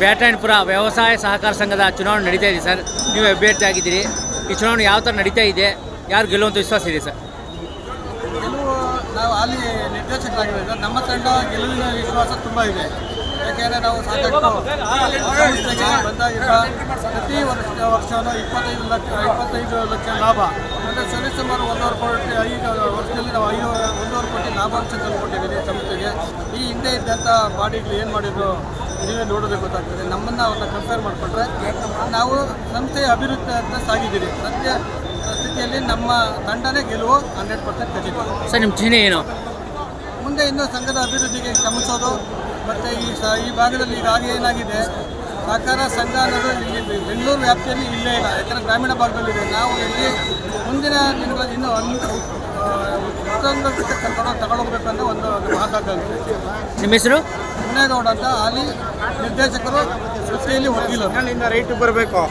ಬ್ಯಾಟರಾಯಣಪುರ ವ್ಯವಸಾಯ ಸಹಕಾರ ಸಂಘದ ಚುನಾವಣೆ ನಡೀತಾ ಇದೆ ಸರ್. ನೀವು ಅಭ್ಯರ್ಥಿ ಆಗಿದ್ದೀರಿ. ಈ ಚುನಾವಣೆ ಯಾವ ಥರ ನಡೀತಾ ಇದೆ? ಯಾರು ಗೆಲ್ಲುವಂತ ವಿಶ್ವಾಸ ಇದೆ ಸರ್? ನಾವು ಅಲ್ಲಿ ನಿರ್ದೇಶಕರಾಗಿರೋದ್ರಿಂದ ನಮ್ಮ ತಂಡ ಗೆಲುವಿನ ವಿಶ್ವಾಸ ತುಂಬ ಇದೆ. ಯಾಕೆಂದರೆ ನಾವು ಸಾಕಷ್ಟು ಬಂದಾಗಿರುವ ಪ್ರತಿ ವರ್ಷ ವರ್ಷವೂ ಇಪ್ಪತ್ತೈದು ಲಕ್ಷ ಇಪ್ಪತ್ತೈದು ಲಕ್ಷ ಲಾಭ. ಅಂದರೆ ಸರಿಸುಮಾರು ಒಂದೂವರೆ ಕೋಟಿ, ಐದು ವರ್ಷದಲ್ಲಿ ನಾವು ಐದು, ಒಂದೂವರೆ ಕೋಟಿ ಲಾಭಾಂಶ ತಂದುಕೊಂಡಿದ್ದೀವಿ ಸಂಸ್ಥೆಗೆ ಈ ಹಿಂದೆ ಇದ್ದಂಥ ಬಾಡಿಗಳು ಏನು ಮಾಡಿದ್ರು? ನೀವೇ ನೋಡೋದೇ ಗೊತ್ತಾಗ್ತದೆ. ನಮ್ಮನ್ನು ಅವ್ರನ್ನ ಕಂಪೇರ್ ಮಾಡಿಕೊಂಡ್ರೆ ನಾವು ಸಂಸ್ಥೆಯ ಅಭಿವೃದ್ಧಿ ಅಂತ ಸಾಗಿದ್ದೀವಿ. ಸದ್ಯ ಸ್ಥಿತಿಯಲ್ಲಿ ನಮ್ಮ ತಂಡನೇ ಗೆಲುವು ಹಂಡ್ರೆಡ್ ಪರ್ಸೆಂಟ್ ಖಚಿತ. ಸರ್ ನಿಮ್ಮ ಚಿಹ್ನೆ ಏನು? ಮುಂದೆ ಇನ್ನೂ ಸಂಘದ ಅಭಿವೃದ್ಧಿಗೆ ಶ್ರಮಿಸೋದು ಮತ್ತು ಈ ಸ ಈ ಭಾಗದಲ್ಲಿ ಈಗಾಗಲೇ ಏನಾಗಿದೆ? ಸಹಕಾರ ಸಂಘ ಅನ್ನೋದು ಇಲ್ಲಿ ಬೆಂಗಳೂರು ವ್ಯಾಪ್ತಿಯಲ್ಲಿ ಇಲ್ಲೇ ಇಲ್ಲ. ಯಾಕಂದರೆ ಗ್ರಾಮೀಣ ಭಾಗದಲ್ಲಿದೆ. ನಾವು ಇಲ್ಲಿ ಮುಂದಿನ ದಿನಗಳಲ್ಲಿ ಇನ್ನೂ ತಗೊಂಡೋಗ್ಬೇಕು ಅನ್ನೋ ಒಂದು ಮಹತ್ವಾಕಾಂಕ್ಷೆ ನಿಮ್ಮ ಹೆಸರು? ಚಿನ್ನೇಗೌಡ ಅಂತ ಹಾಲಿ ನಿರ್ದೇಶಕರು ಸೃಷ್ಟಿಯಲ್ಲಿ ಹೋಗಿಲ್ಲ ರೈಟ್ ಬರಬೇಕು.